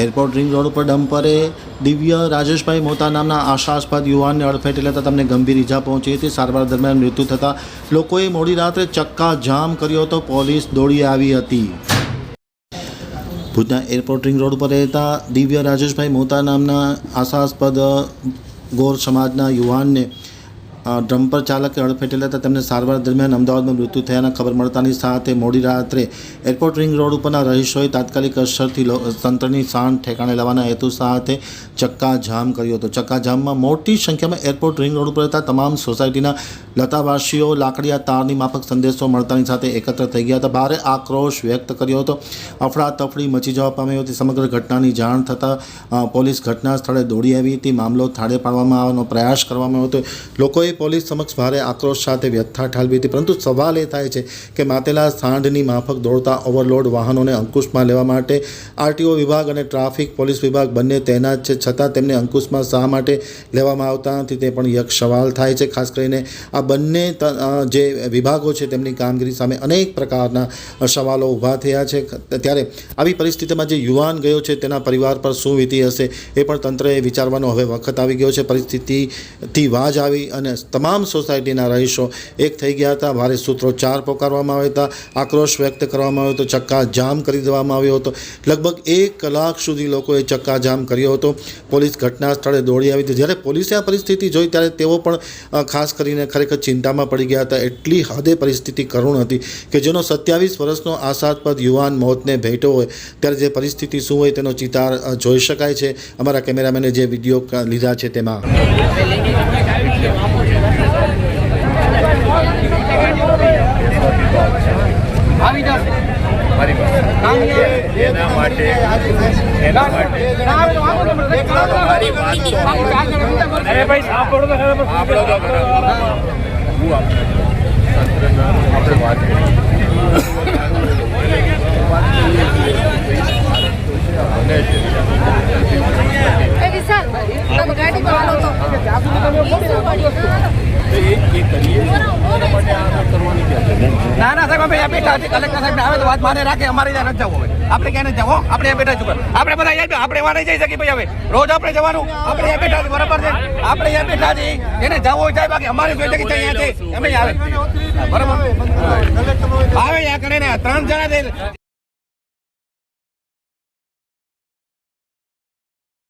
Airport ring road ઉપર ડમ્પરે દિવ્ય રાજેશભાઈ મોતા નામના આશાસ્પદ યુવાનને અડફેટે લેતા તેમને ગંભીર ઈજા પહોંચી હતી. સારવાર દરમિયાન મૃત્યુ થતાં લોકોએ મોડી રાત્રે ચક્કા જામ કર્યો હતો પોલીસ દોડી આવી હતી. ભુજના એરપોર્ટ રિંગ રોડ ઉપર રહેતા દિવ્ય રાજેશભાઈ મોતા નામના આશાસ્પદ ગોર સમાજના યુવાનને ડમ્પર ચાલકે અડફેટે લેતા તેમને સારવાર દરમિયાન અમદાવાદમાં મૃત્યુ થયાના ખબર મળતાની સાથે મોડી રાત્રે એરપોર્ટ રિંગ રોડ ઉપરના રહીશોએ તાત્કાલિક અસરથી તંત્રની સાણ ઠેકાણે લેવાના હેતુ સાથે ચક્કાજામ કર્યો હતો. ચક્કાજામમાં મોટી સંખ્યામાં એરપોર્ટ રિંગ રોડ ઉપર રહેતા તમામ સોસાયટીના લતાવાસીઓ, લાકડીયા તારની માફક સંદેશો મળતાની સાથે એકત્ર થઈ ગયા હતા. ભારે આક્રોશ વ્યક્ત કર્યો હતો. અફડાતફડી મચી જવા પામી હતી. સમગ્ર ઘટનાની જાણ થતાં પોલીસ ઘટના સ્થળે દોડી આવી હતી. મામલો થાળે પાડવામાં આવવાનો પ્રયાસ કરવામાં આવ્યો હતો. લોકોએ પોલીસ સમક્ષ ભારે આક્રોશ સાથે વ્યથા ઠાલવી હતી, પરંતુ સવાલ એ થાય છે કે માતેલા સાંઢની માફક દોડતા ઓવરલોડ વાહનોને અંકુશમાં લેવા માટે આરટીઓ વિભાગ અને ટ્રાફિક પોલીસ વિભાગ બંને તૈનાત છે. છતાં તેમને અંકુશમાં શા માટે લેવામાં આવતા નથી તે પણ યક્ષ સવાલ થાય છે. ખાસ કરીને આ બંને જે વિભાગો છે તેમની કામગીરી સામે અનેક પ્રકારના સવાલો ઊભા થયા છે. ત્યારે આવી પરિસ્થિતિમાં જે યુવાન ગયો છે તેના પરિવાર પર શું વીતી હશે એ પણ તંત્રએ વિચારવાનો હવે વખત આવી ગયો છે. પરિસ્થિતિથી વાજ આવી અને તમામ સોસાયટીના રહીશો એક થઈ ગયા હતા. ભારે સૂત્રોચ્ચાર પોકારવામાં આવ્યા હતા. આક્રોશ વ્યક્ત કરવામાં આવ્યો હતો. ચક્કા જામ કરી દેવામાં આવ્યો હતો. લગભગ એક કલાક સુધી લોકોએ ચક્કા જામ કર્યો હતો. પોલીસ ઘટના સ્થળે દોડી આવી હતી. જ્યારે પોલીસે આ પરિસ્થિતિ જોઈ, ત્યારે તેઓ પણ ખાસ કરીને ખરેખર ચિંતામાં પડી ગયા હતા. એટલી હદે પરિસ્થિતિ કરુણ હતી કે જેનો સત્યાવીસ વર્ષનો આસાદપદ યુવાન મોતને ભેટો હોય, ત્યારે જે પરિસ્થિતિ શું હોય તેનો ચિતાર જોઈ શકાય છે. અમારા કેમેરામેને જે વીડિયો લીધા છે તેમાં આવી જશે એના માટે એના માટે. મારી વાત તો અરે ભાઈ સાંભળો તો ખરા બસ. તો ખરા. હું આપણે આપણે વાત કરીએ. કરીએ ના ના, સાહેબ, અમે બેઠા છીએ. કલેક્ટર સાહેબ આવે તો વાત માને રાખે, અમારે ત્યાં નથી જવું હવે. આપણે ક્યાં જવો આપણે બેઠા છું આપણે બધા અહીંયા આપણે વાને જઈ શકીએ ભાઈ હવે. રોજ આપણે જવાનું. આપણે અહીંયા બેઠા બરાબર છે? આપણે અહીંયા બેઠા એને જવું હોય સાહેબ, બાકી અમારે કોઈ જગ્યાએ અહીંયા છે. અમે આવે. બરાબર. આવે અહીંયા કરીને ત્રણ જણા